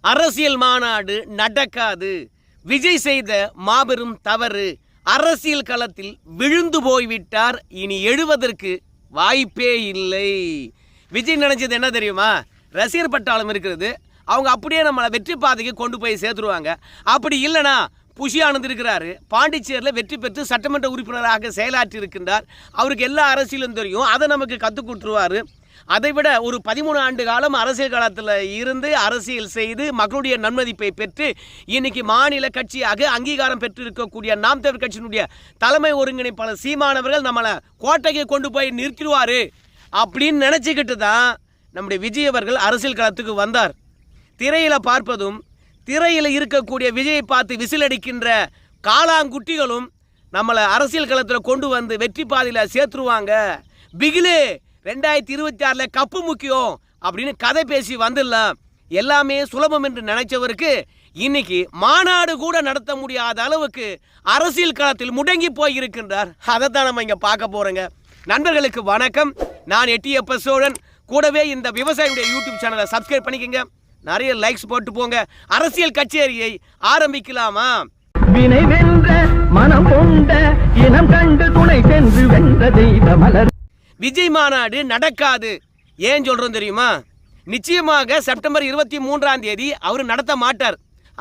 அரசியல் மாநாடு நடக்காது. விஜய் செய்த மாபெரும் தவறு அரசியல் களத்தில் விழுந்து போய்விட்டார். இனி எழுவதற்கு வாய்ப்பே இல்லை. விஜய் நினைச்சது என்ன தெரியுமா? ரசிகர் பட்டாளம் இருக்கிறது. அவங்க அப்படியே நம்மளை வெற்றி பாதைக்கு கொண்டு போய் சேர்த்துருவாங்க. அப்படி இல்லைனா புஷி ஆனந்த் இருக்கிறாரு. பாண்டிச்சேரியில் வெற்றி பெற்று சட்டமன்ற உறுப்பினராக செயலாற்றி இருக்கின்றார் அவருக்கு எல்லா அரசியலும் தெரியும். அதை நமக்கு கற்றுக் கொடுத்துருவார். அதைவிட ஒரு பதிமூணு ஆண்டு காலம் அரசியல் காலத்தில் இருந்து அரசியல் செய்து மக்களுடைய நன்மதிப்பை பெற்று இன்னைக்கு மாநில கட்சியாக அங்கீகாரம் பெற்று இருக்கக்கூடிய நாம் தமிழ் கட்சியினுடைய தலைமை ஒருங்கிணைப்பாளர் சீமானவர்கள் நம்மளை கோட்டைக்கு கொண்டு போய் நிற்கிடுவார் அப்படின்னு நினச்சிக்கிட்டு தான் நம்முடைய விஜய் அவர்கள் அரசியல் களத்துக்கு வந்தார். திரையில் பார்ப்பதும் திரையில் இருக்கக்கூடிய விஜயை பார்த்து விசிலடிக்கின்ற காளாங்குட்டிகளும் நம்மளை அரசியல் களத்தில் கொண்டு வந்து வெற்றி பாதையில் சேர்த்துருவாங்க. பிகிலு ரெண்டாயிரத்தி இருபத்தி ஆறில் கப்பு முக்கியம் அப்படின்னு கதை பேசி வந்துடலாம் எல்லாமே சுலபம் என்று நினைச்சவருக்கு இன்னைக்கு மாநாடு கூட நடத்த முடியாத அளவுக்கு அரசியல் களத்தில் முடங்கி போய் இருக்கின்றார் அதைத்தான் நம்ம இங்கே பார்க்க போகிறோங்க நண்பர்களுக்கு வணக்கம். நான் எட்டியப்ப சோழன். கூடவே இந்த விவசாயியுடைய யூடியூப் சேனலை சப்ஸ்கிரைப் பண்ணிக்கங்க. நிறைய லைக்ஸ் போட்டு போங்க. அரசியல் கச்சேரியை ஆரம்பிக்கலாமா? வினை வென்ற மனம் கொண்ட இனம் கண்டு துணை சென்று வென்ற தெய்வ மலர். விஜய் மாநாடு நடக்காது. ஏன் சொல்கிறோம் தெரியுமா? நிச்சயமாக செப்டம்பர் இருபத்தி மூன்றாம் தேதி அவர் நடத்த மாட்டார்.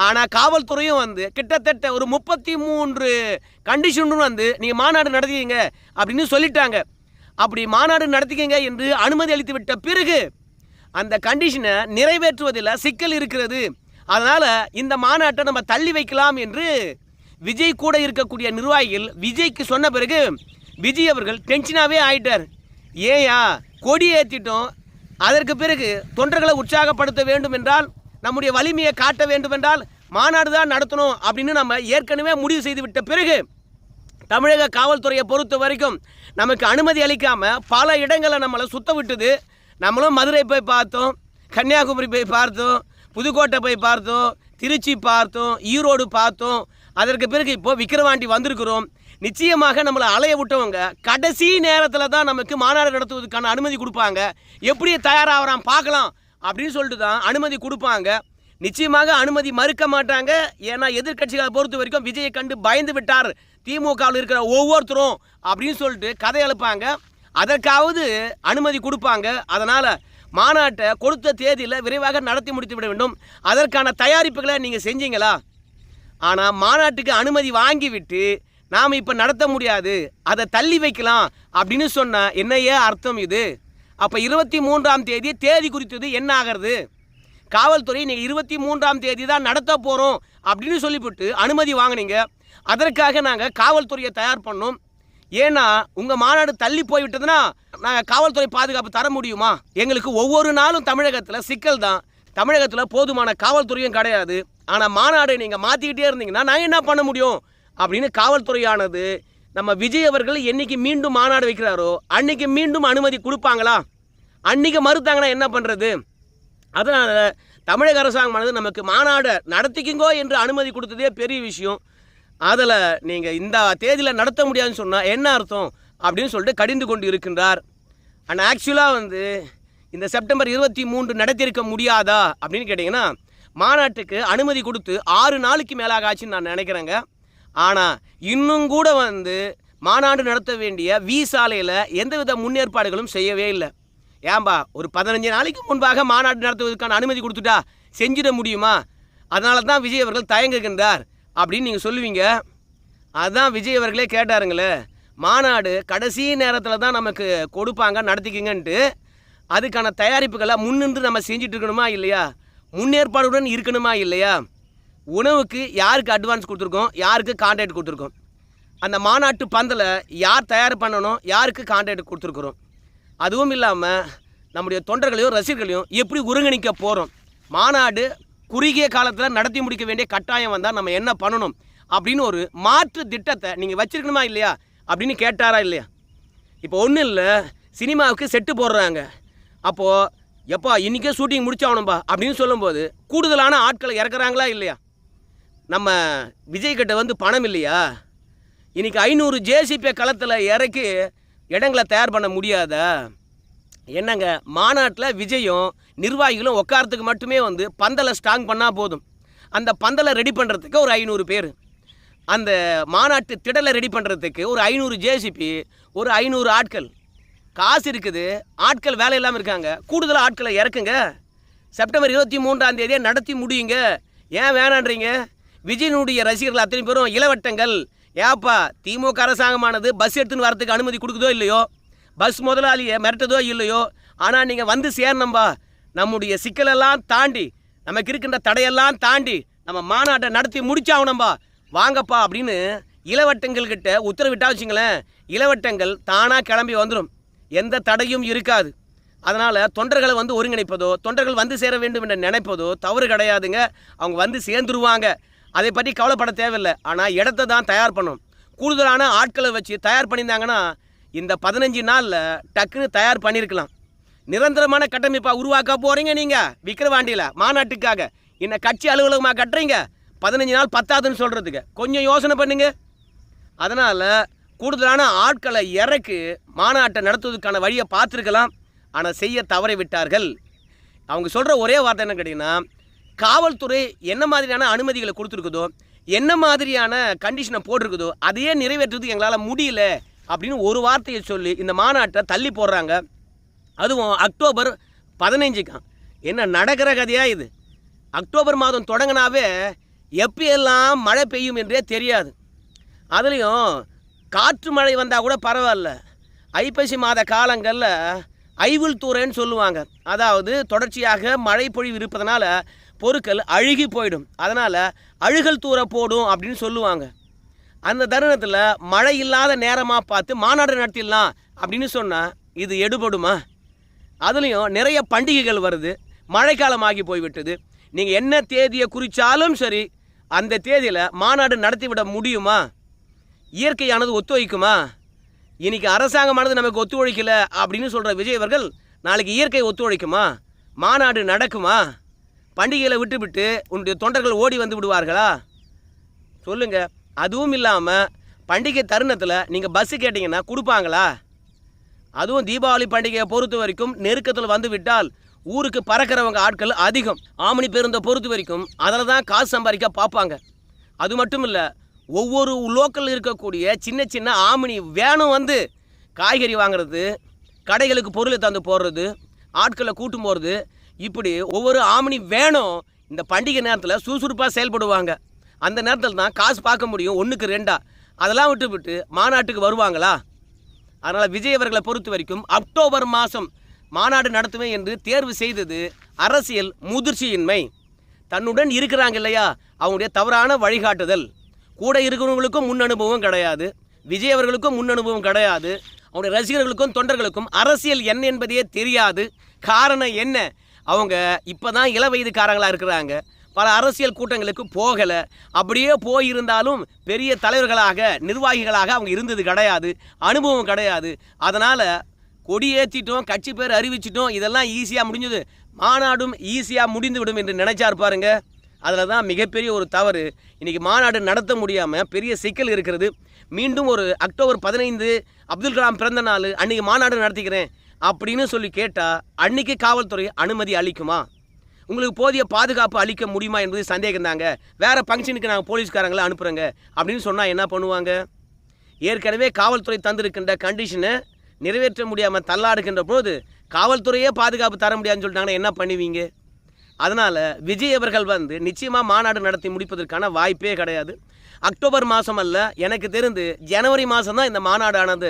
ஆனால் காவல்துறையும் வந்து கிட்டத்தட்ட ஒரு முப்பத்தி மூன்று கண்டிஷனும் வந்து நீங்கள் மாநாடு நடத்திக்கிங்க அப்படின்னு சொல்லிட்டாங்க. அப்படி மாநாடு நடத்திக்கிங்க என்று அனுமதி அளித்து விட்ட பிறகு அந்த கண்டிஷனை நிறைவேற்றுவதில் சிக்கல் இருக்கிறது. அதனால் இந்த மாநாட்டை நம்ம தள்ளி வைக்கலாம் என்று விஜய் கூட இருக்கக்கூடிய நிர்வாகிகள் விஜய்க்கு சொன்ன பிறகு விஜய் அவர்கள் டென்ஷனாகவே ஆயிட்டார். ஏயா கொடி ஏற்றிட்டோம் அதற்கு பிறகு தொண்டர்களை உற்சாகப்படுத்த வேண்டும் என்றால் நம்முடைய வலிமையை காட்ட வேண்டும் என்றால் மாநாடு தான் நடத்தணும் அப்படின்னு நம்ம ஏற்கனவே முடிவு செய்துவிட்ட பிறகு தமிழக காவல்துறையை பொறுத்த வரைக்கும் நமக்கு அனுமதி அளிக்காமல் பல இடங்களை நம்மளை சுத்த விட்டுது. நம்மளும் மதுரை போய் பார்த்தோம் கன்னியாகுமரி போய் பார்த்தோம் புதுக்கோட்டை போய் பார்த்தோம் திருச்சி பார்த்தோம் ஈரோடு பார்த்தோம். அதற்கு பிறகு இப்போது விக்கிரவாண்டி வந்திருக்கிறோம். நிச்சயமாக நம்மளை அலைய விட்டவங்க கடைசி நேரத்தில் தான் நமக்கு மாநாடு நடத்துவதற்கான அனுமதி கொடுப்பாங்க. எப்படி தயாராகிறான் பார்க்கலாம் அப்படின்னு சொல்லிட்டு தான் அனுமதி கொடுப்பாங்க. நிச்சயமாக அனுமதி மறுக்க மாட்டாங்க. ஏன்னா எதிர்க்கட்சிகளை பொறுத்த வரைக்கும் விஜயை கண்டு பயந்து விட்டார். திமுகவில் இருக்கிற ஒவ்வொருத்தரும் அப்படின்னு சொல்லிட்டு கதை எழுப்பாங்க. அதற்காவது அனுமதி கொடுப்பாங்க. அதனால் மாநாட்டை கொடுத்த தேதியில் விரைவாக நடத்தி முடித்து விட வேண்டும். அதற்கான தயாரிப்புகளை நீங்கள் செஞ்சீங்களா? ஆனால் மாநாட்டுக்கு அனுமதி வாங்கிவிட்டு நாம் இப்போ நடத்த முடியாது. அதை தள்ளி வைக்கலாம் அப்படின்னு சொன்னால் என்னையே அர்த்தம் இது. அப்போ இருபத்தி மூன்றாம் தேதி தேதி குறித்தது என்ன ஆகிறது? காவல்துறை நீங்கள் இருபத்தி மூன்றாம் தேதி தான் நடத்த போகிறோம் அப்படின்னு சொல்லிவிட்டு அனுமதி வாங்கினீங்க. அதற்காக நாங்கள் காவல்துறையை தயார் பண்ணோம். ஏன்னா உங்கள் மாநாடு தள்ளி போய்விட்டதுன்னா நாங்கள் காவல்துறை பாதுகாப்பு தர முடியுமா? எங்களுக்கு ஒவ்வொரு நாளும் தமிழகத்தில் சிக்கல் தான். தமிழகத்தில் போதுமான காவல்துறையும் கிடையாது. ஆனால் மாநாடு நீங்கள் மாற்றிக்கிட்டே இருந்தீங்கன்னா நாங்கள் என்ன பண்ண முடியும்? அப்படின்னு காவல்துறையானது நம்ம விஜய் அவர்கள் என்னைக்கு மீண்டும் மாநாடு வைக்கிறாரோ அன்னைக்கு மீண்டும் அனுமதி கொடுப்பாங்களா? அன்னைக்கு மறுத்தாங்கன்னா என்ன பண்ணுறது அதனால் தமிழக அரசாங்கமானது நமக்கு மாநாடு நடத்திக்கிங்கோ என்று அனுமதி கொடுத்ததே பெரிய விஷயம். அதில் நீங்கள் இந்த தேதியில் நடத்த முடியாதுன்னு சொன்னால் என்ன அர்த்தம்? அப்படின்னு சொல்லிட்டு கடிந்து கொண்டு இருக்கின்றார். ஆனால் ஆக்சுவலாக வந்து இந்த செப்டம்பர் இருபத்தி மூன்று நடத்தியிருக்க முடியாதா அப்படின்னு கேட்டிங்கன்னா மாநாட்டுக்கு அனுமதி கொடுத்து ஆறு நாளைக்கு மேலாக ஆச்சுன்னு நான் நினைக்கிறேங்க. ஆனால் இன்னும் கூட வந்து மாநாடு நடத்த வேண்டிய வி சாலையில் எந்தவித முன்னேற்பாடுகளும் செய்யவே இல்லை. ஏன்பா ஒரு பதினஞ்சு நாளைக்கு முன்பாக மாநாடு நடத்துவதற்கான அனுமதி கொடுத்துட்டா செஞ்சிட முடியுமா? அதனால தான் விஜய் அவர்கள் தயங்குகின்றார் அப்படின்னு நீங்கள் சொல்லுவீங்க. அதுதான் விஜய் அவர்களே கேட்டாருங்களே மாநாடு கடைசி நேரத்தில் தான் நமக்கு கொடுப்பாங்க நடத்திக்கிங்கன்ட்டு. அதுக்கான தயாரிப்புகளை முன்னின்று நம்ம செஞ்சிட்டு இருக்கணுமா இல்லையா? முன்னேற்பாடுடன் இருக்கணுமா இல்லையா? உணவுக்கு யாருக்கு அட்வான்ஸ் கொடுத்துருக்கோம்? யாருக்கு கான்ட்ராக்ட் கொடுத்துருக்கோம்? அந்த மாநாட்டு பந்தில் யார் தயார் பண்ணணும் யாருக்கு கான்ட்ராக்ட் கொடுத்துருக்குறோம்? அதுவும் இல்லாமல் நம்முடைய தொண்டர்களையும் ரசிகர்களையும் எப்படி ஒருங்கிணைக்க போகிறோம் மாநாடு குறுகிய காலத்தில் நடத்தி முடிக்க வேண்டிய கட்டாயம் வந்தால் நம்ம என்ன பண்ணணும்? அப்படின்னு ஒரு மாற்று திட்டத்தை நீங்கள் வச்சுருக்கணுமா இல்லையா? அப்படின்னு கேட்டாரா இல்லையா? இப்போ ஒன்றும் இல்லை சினிமாவுக்கு செட்டு போடுறாங்க. அப்போது எப்பா இன்றைக்கே ஷூட்டிங் முடிச்சாகணும்பா அப்படின்னு சொல்லும்போது கூடுதலான ஆட்களை இறக்குறாங்களா இல்லையா? நம்ம விஜய்கிட்ட வந்து பணம் இல்லையா? இன்னைக்கு ஐநூறு ஜேசிபி களத்தில் இறக்கி இடங்களை தயார் பண்ண முடியாதா? என்னங்க மாநாட்டில் விஜயும் நிர்வாகிகளும் உட்காரத்துக்கு மட்டுமே வந்து பந்தலை ஸ்ட்ராங் பண்ணால் போதும். அந்த பந்தலை ரெடி பண்ணுறதுக்கு ஒரு ஐநூறு பேர். அந்த மாநாட்டு திடலை ரெடி பண்ணுறதுக்கு ஒரு ஐநூறு ஜேசிபி ஒரு ஐநூறு ஆட்கள். காசு இருக்குது ஆட்கள் வேலை இல்லாமல் இருக்காங்க. கூடுதலாக ஆட்களை இறக்குங்க. செப்டம்பர் இருபத்தி மூன்றாம் தேதியை நடத்தி முடியுங்க. ஏன் வேணான்றீங்க? விஜயனுடைய ரசிகர்கள் அத்தனை பேரும் இளவட்டங்கள். ஏப்பா திமுக அரசாங்கமானது பஸ் எடுத்துன்னு வரதுக்கு அனுமதி கொடுக்குதோ இல்லையோ? பஸ் முதலாளியை மிரட்டதோ இல்லையோ? ஆனால் நீங்கள் வந்து சேரணும்பா. நம்முடைய சிக்கலெல்லாம் தாண்டி நமக்கு இருக்கின்ற தடையெல்லாம் தாண்டி நம்ம மாநாட்டை நடத்தி முடிச்சாகணும்பா. வாங்கப்பா அப்படின்னு இளவட்டங்கள்கிட்ட உத்தரவிட்டா வச்சுங்களேன் இளவட்டங்கள் தானாக கிளம்பி வந்துடும் எந்த தடையும் இருக்காது. அதனால் தொண்டர்களை வந்து ஒருங்கிணைப்பதோ தொண்டர்கள் வந்து சேர வேண்டும் என்று நினைப்பதோ தவறு கிடையாதுங்க. அவங்க வந்து சேர்ந்துருவாங்க. அதை பற்றி கவலைப்பட தேவையில்லை. ஆனால் இடத்த தான் தயார் பண்ணும் கூடுதலான ஆட்களை வச்சு தயார் பண்ணியிருந்தாங்கன்னா இந்த பதினஞ்சு நாளில் டக்குன்னு தயார் பண்ணியிருக்கலாம். நிரந்தரமான கட்டமைப்பாக உருவாக்க போகிறீங்க நீங்கள் விக்கிரவாண்டியில் மாநாட்டுக்காக. என்ன கட்சி அலுவலகமாக கட்டுறீங்க? பதினஞ்சு நாள் பத்தாதுன்னு சொல்கிறதுக்கு கொஞ்சம் யோசனை பண்ணுங்க. அதனால் கூடுதலான ஆட்களை இறக்கு மாநாட்டை நடத்துவதற்கான வழியை பார்த்துருக்கலாம். ஆனால் செய்ய தவறி விட்டார்கள் அவங்க சொல்கிற ஒரே வார்த்தை என்ன கேட்டிங்கன்னா காவல்துறை என்ன மாதிரியான அனுமதிகளை கொடுத்துருக்குதோ என்ன மாதிரியான கண்டிஷனை போட்டிருக்குதோ அதையே நிறைவேற்றுறதுக்கு எங்களால் முடியல அப்படின்னு ஒரு வார்த்தையை சொல்லி இந்த மாநாட்டை தள்ளி போடுறாங்க. அதுவும் அக்டோபர் பதினைஞ்சுக்கான் என்ன நடக்கிற கதையாக இது? அக்டோபர் மாதம் தொடங்கினாவே எப்பயெல்லாம் மழை பெய்யும் என்றே தெரியாது. அதுலேயும் காற்று மழை வந்தால் கூட பரவாயில்ல. ஐப்பசி மாத காலங்களில் ஐவில் தூரன்னு சொல்லுவாங்க. அதாவது தொடர்ச்சியாக மழை பொழிவு இருப்பதனால பொருட்கள் அழுகி போயிடும். அதனால் அழுகல் தூர போடும் அப்படின்னு சொல்லுவாங்க. அந்த தருணத்தில் மழை இல்லாத நேரமாக பார்த்து மாநாடு நடத்திடலாம் அப்படின்னு சொன்னால் இது எடுபடுமா? அதுலேயும் நிறைய பண்டிகைகள் வருது. மழைக்காலமாகி போய்விட்டது. நீங்கள் என்ன தேதியை குறித்தாலும் சரி அந்த தேதியில் மாநாடு நடத்திவிட முடியுமா? இயற்கையானது ஒத்துழைக்குமா? இன்றைக்கி அரசாங்கமானது நமக்கு ஒத்துழைக்கலை அப்படின்னு சொல்கிற விஜய் அவர்கள் நாளைக்கு இயற்கை ஒத்துழைக்குமா? மாநாடு நடக்குமா? பண்டிகைகளை விட்டுவிட்டு உன்னுடைய தொண்டர்கள் ஓடி வந்து விடுவார்களா? சொல்லுங்க. அதுவும் இல்லாமல் பண்டிகை தருணத்தில் நீங்கள் பஸ்ஸு கேட்டிங்கன்னா கொடுப்பாங்களா? அதுவும் தீபாவளி பண்டிகையை பொறுத்த வரைக்கும் நெருக்கத்தில் வந்து விட்டால் ஊருக்கு பறக்கிறவங்க ஆட்கள் அதிகம். ஆமணி பேருந்தை பொறுத்த வரைக்கும் அதில் தான் காசு சம்பாதிக்க பார்ப்பாங்க. அது மட்டும் இல்லை ஒவ்வொரு லோக்கலில் இருக்கக்கூடிய சின்ன சின்ன ஆமணி வேணும் வந்து காய்கறி வாங்குறது கடைகளுக்கு பொருளை தந்து போடுறது ஆட்களை கூட்டும் போகிறது இப்படி ஒவ்வொரு ஆமணி வேணும் இந்த பண்டிகை நேரத்தில் சுறுசுறுப்பாக செயல்படுவாங்க. அந்த நேரத்தில் தான் காசு பார்க்க முடியும் ஒன்றுக்கு ரெண்டா. அதெல்லாம் விட்டு விட்டு மாநாட்டுக்கு வருவாங்களா? அதனால் விஜய் அவர்களை பொறுத்த வரைக்கும் அக்டோபர் மாதம் மாநாடு நடத்துவேன் என்று தேர்வு செய்தது அரசியல் முதிர்ச்சியின்மை. தன்னுடன் இருக்கிறாங்க இல்லையா? அவங்களுடைய தவறான வழிகாட்டுதல். கூட இருக்கிறவங்களுக்கும் முன் அனுபவம் கிடையாது விஜய் அவர்களுக்கும் முன் அனுபவம் கிடையாது அவருடைய ரசிகர்களுக்கும் தொண்டர்களுக்கும் அரசியல் என்ன என்பதே தெரியாது. காரணம் என்ன? அவங்க இப்போ தான் இள வயதுக்காரங்களாக இருக்கிறாங்க. பல அரசியல் கூட்டங்களுக்கு போகலை. அப்படியே போயிருந்தாலும் பெரிய தலைவர்களாக நிர்வாகிகளாக அவங்க இருந்தது கிடையாது. அனுபவம் கிடையாது. அதனால் கொடி ஏற்றிட்டோம் கட்சி பேர் அறிவிச்சிட்டோம். இதெல்லாம் ஈஸியாக முடிஞ்சது. மாநாடும் ஈஸியாக முடிந்து விடும் என்று நினைச்சார் பாருங்க. அதில் தான் மிகப்பெரிய ஒரு தவறு. இன்றைக்கி மாநாடு நடத்த முடியாமல் பெரிய சிக்கல் இருக்கிறது. மீண்டும் ஒரு அக்டோபர் பதினைந்து அப்துல் கலாம் பிறந்த நாள் அன்றைக்கி மாநாடு நடத்திக்கிறேன். அப்படின்னு சொல்லி கேட்டால் அன்னைக்கு காவல்துறை அனுமதி அளிக்குமா? உங்களுக்கு போதிய பாதுகாப்பு அளிக்க முடியுமா என்பது சந்தேகம் தாங்க வேறு ஃபங்க்ஷனுக்கு நாங்கள் போலீஸ்காரங்களை அனுப்புகிறோங்க அப்படின்னு சொன்னால் என்ன பண்ணுவாங்க? ஏற்கனவே காவல்துறை தந்திருக்கின்ற கண்டிஷனை நிறைவேற்ற முடியாமல் தள்ளாடுகின்ற போது காவல்துறையே பாதுகாப்பு தர முடியாதுன்னு சொல்லிட்டாங்கன்னா என்ன பண்ணுவீங்க? அதனால் விஜய் அவர்கள் வந்து நிச்சயமாக மாநாடு நடத்தி முடிப்பதற்கான வாய்ப்பே கிடையாது. அக்டோபர் மாதம் அல்ல எனக்கு தெரிந்து ஜனவரி மாதம் தான் இந்த மாநாடானது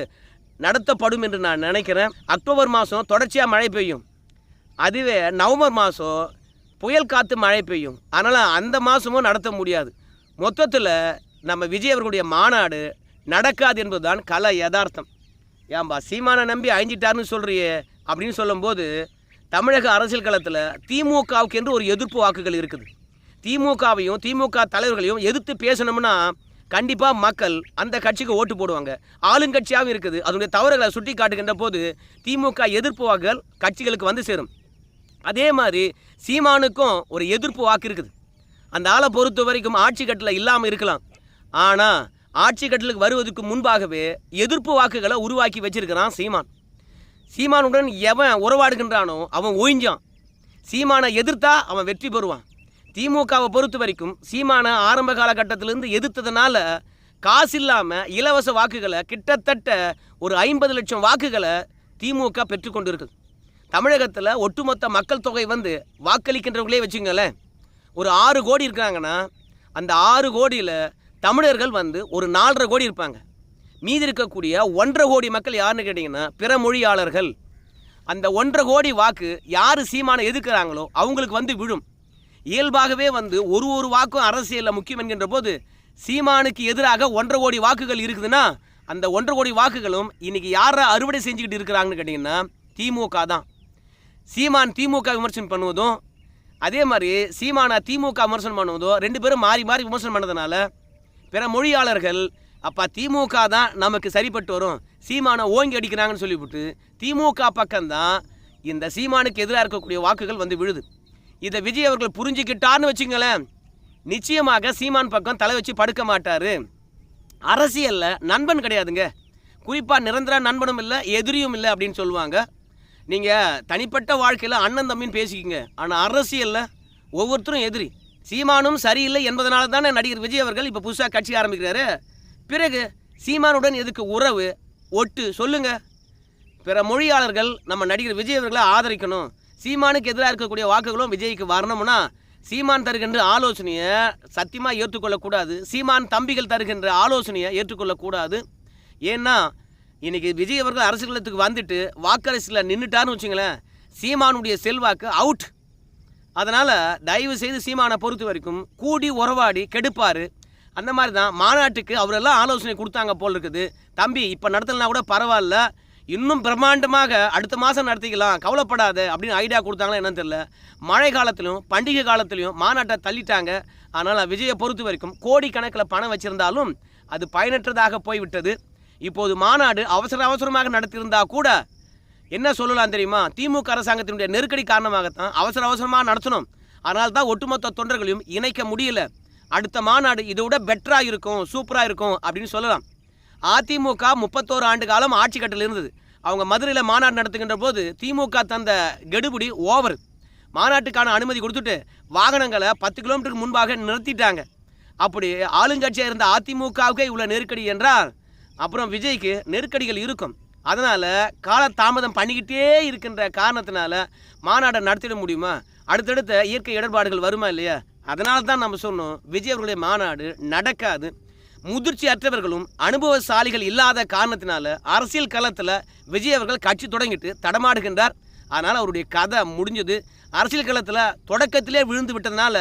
நடத்தப்படும் என்று நான் நினைக்கிறேன். அக்டோபர் மாதம் தொடர்ச்சியாக மழை பெய்யும். அதுவே நவம்பர் மாதம் புயல் காற்று மழை பெய்யும். அதனால் அந்த மாதமும் நடத்த முடியாது. மொத்தத்தில் நம்ம விஜய் அவர்களுடைய மாநாடு நடக்காது என்பதுதான் கல யதார்த்தம். ஏன்பா சீமானை நம்பி அழிஞ்சிட்டாருன்னு சொல்கிறியே அப்படின்னு சொல்லும்போது தமிழக அரசியல் களத்தில் திமுகவுக்கு என்று ஒரு எதிர்ப்பு வாக்குகள் இருக்குது. திமுகவையும் திமுக தலைவர்களையும் எதிர்த்து பேசணும்னா கண்டிப்பாக மக்கள் அந்த கட்சிக்கு ஓட்டு போடுவாங்க. ஆளுங்கட்சியாகவும் இருக்குது. அதனுடைய தவறுகளை சுட்டி காட்டுகின்ற போது திமுக எதிர்ப்பு வாக்குகள் கட்சிகளுக்கு வந்து சேரும். அதே மாதிரி சீமானுக்கும் ஒரு எதிர்ப்பு வாக்கு இருக்குது. அந்த ஆளை பொறுத்த வரைக்கும் ஆட்சி கட்டில் இல்லாமல் இருக்கலாம். ஆனால் ஆட்சி கட்டலுக்கு வருவதற்கு முன்பாகவே எதிர்ப்பு வாக்குகளை உருவாக்கி வச்சிருக்கிறான் சீமான். சீமானுடன் எவன் உறவாடுகின்றானோ அவன் ஓய்ஞ்சான். சீமானை எதிர்த்தா அவன் வெற்றி பெறுவான். திமுகவை பொறுத்த வரைக்கும் சீமான ஆரம்ப காலகட்டத்திலேருந்து எதிர்த்ததுனால காசு இல்லாமல் இலவச வாக்குகளை கிட்டத்தட்ட ஒரு ஐம்பது லட்சம் வாக்குகளை திமுக பெற்றுக்கொண்டிருக்கு தமிழகத்தில் ஒட்டுமொத்த மக்கள் தொகை வந்து வாக்களிக்கின்றவங்களே வச்சுங்களேன். ஒரு ஆறு கோடி இருக்கிறாங்கன்னா அந்த ஆறு கோடியில் தமிழர்கள் வந்து ஒரு நாலரை கோடி இருப்பாங்க. மீதி இருக்கக்கூடிய ஒன்றரை கோடி மக்கள் யாருன்னு கேட்டிங்கன்னா பிற மொழியாளர்கள். அந்த ஒன்றரை கோடி வாக்கு யார் சீமானை எதுக்குறாங்களோ அவங்களுக்கு வந்து விழும். இயல்பாகவே வந்து ஒரு ஒரு வாக்கும் அரசியலில் முக்கியம் என்கின்ற போது சீமானுக்கு எதிராக ஒன்றரை கோடி வாக்குகள் இருக்குதுன்னா அந்த ஒன்றரை கோடி வாக்குகளும் இன்றைக்கி யாரை அறுவடை செஞ்சுக்கிட்டு இருக்கிறாங்கன்னு கேட்டிங்கன்னா திமுக தான். சீமான் திமுக விமர்சனம் பண்ணுவதும் அதே மாதிரி சீமானா திமுக விமர்சனம் பண்ணுவதும் ரெண்டு பேரும் மாறி மாறி விமர்சனம் பண்ணதுனால பிற மொழியாளர்கள் அப்போ திமுக தான் நமக்கு சரிப்பட்டு வரும் சீமானை ஓங்கி அடிக்கிறாங்கன்னு சொல்லிவிட்டு திமுக பக்கம்தான் இந்த சீமானுக்கு எதிராக இருக்கக்கூடிய வாக்குகள் வந்து விழுது. இதை விஜய் அவர்கள் புரிஞ்சுக்கிட்டார்னு வச்சுங்களேன் நிச்சயமாக சீமான் பக்கம் தலை வச்சு படுக்க மாட்டார். அரசியலில் நண்பன் கிடையாதுங்க. குறிப்பாக நிரந்தர நண்பனும் இல்லை எதிரியும் இல்லை அப்படின்னு சொல்லுவாங்க. நீங்கள் தனிப்பட்ட வாழ்க்கையில் அண்ணன் தம்பின்னு பேசிக்கிங்க. ஆனால் அரசியலில் ஒவ்வொருத்தரும் எதிரி. சீமானும் சரியில்லை என்பதனால தானே நடிகர் விஜய் அவர்கள் இப்போ புதுசாக கட்சி ஆரம்பிக்கிறாரு. பிறகு சீமானுடன் எதுக்கு உறவு ஒட்டு சொல்லுங்க. பிற மொழியாளர்கள் நம்ம நடிகர் விஜய் அவர்களை ஆதரிக்கணும். சீமானுக்கு எதிராக இருக்கக்கூடிய வாக்குகளும் விஜய்க்கு வரணும்னா சீமான் தருகின்ற ஆலோசனையை சத்தியமாக ஏற்றுக்கொள்ளக்கூடாது. சீமான் தம்பிகள் தருகின்ற ஆலோசனையை ஏற்றுக்கொள்ளக்கூடாது. ஏன்னா இன்றைக்கி விஜய் அவர்கள் அரசியலத்துக்கு வந்துட்டு வாக்கரசில் நின்றுட்டார்னு வச்சுங்களேன் சீமானுடைய செல்வாக்கு அவுட் அதனால் தயவு செய்து சீமானை பொறுத்த வரைக்கும் கூடி உறவாடி கெடுப்பார். அந்த மாதிரி தான் மாநாட்டுக்கு அவரெல்லாம் ஆலோசனை கொடுத்தாங்க போல் இருக்குது. தம்பி இப்போ நடத்தலைனா கூட பரவாயில்ல. இன்னும் பிரம்மாண்டமாக அடுத்த மாதம் நடத்திக்கலாம். கவலைப்படாத அப்படின்னு ஐடியா கொடுத்தாங்களா என்னன்னு தெரியல. மழை காலத்திலும் பண்டிகை காலத்திலையும் மாநாட்டை தள்ளிட்டாங்க. அதனால் விஜயை பொறுத்த வரைக்கும் கோடிக்கணக்கில் பணம் வச்சிருந்தாலும் அது பயனற்றதாக போய்விட்டது. இப்போது மாநாடு அவசர அவசரமாக நடத்தியிருந்தா கூட என்ன சொல்லலாம் தெரியுமா? திமுக அரசாங்கத்தினுடைய நெருக்கடி காரணமாகத்தான் அவசர அவசரமாக நடத்தணும். அதனால தான் ஒட்டுமொத்த தொண்டர்களையும் இணைக்க முடியல. அடுத்த மாநாடு இதை விட பெட்டராக இருக்கும் சூப்பராக இருக்கும் அப்படின்னு சொல்லலாம். அதிமுக முப்பத்தோரு ஆண்டு காலம் ஆட்சி கட்டில் இருந்தது. அவங்க மதுரையில் மாநாடு நடத்துகின்ற போது திமுக தந்த கெடுபிடி ஓவர். மாநாட்டுக்கான அனுமதி கொடுத்துட்டு வாகனங்களை பத்து கிலோமீட்டருக்கு முன்பாக நிறுத்திட்டாங்க. அப்படி ஆளுங்கட்சியாக இருந்த அதிமுகவுக்கே இவ்வளோ நெருக்கடி என்றால் அப்புறம் விஜய்க்கு நெருக்கடிகள் இருக்கும். அதனால் கால தாமதம் பண்ணிக்கிட்டே இருக்கின்ற காரணத்தினால மாநாடை நடத்திட முடியுமா? அடுத்தடுத்த இயற்கை இடர்பாடுகள் வருமா இல்லையா? அதனால தான் நம்ம சொன்னோம் விஜய் அவர்களுடைய மாநாடு நடக்காது. முதிர்ச்சி அற்றவர்களும் அனுபவசாலிகள் இல்லாத காரணத்தினால அரசியல் களத்தில் விஜய் அவர்கள் கட்சி தொடங்கிட்டு தடமாடுகின்றார். அதனால் அவருடைய கதை முடிஞ்சது. அரசியல் களத்தில் தொடக்கத்திலே விழுந்து விட்டதுனால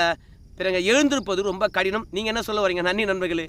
பிறங்க எழுந்திருப்பது ரொம்ப கடினம். நீங்கள் என்ன சொல்ல வரீங்க? நன்றி நண்பர்களே.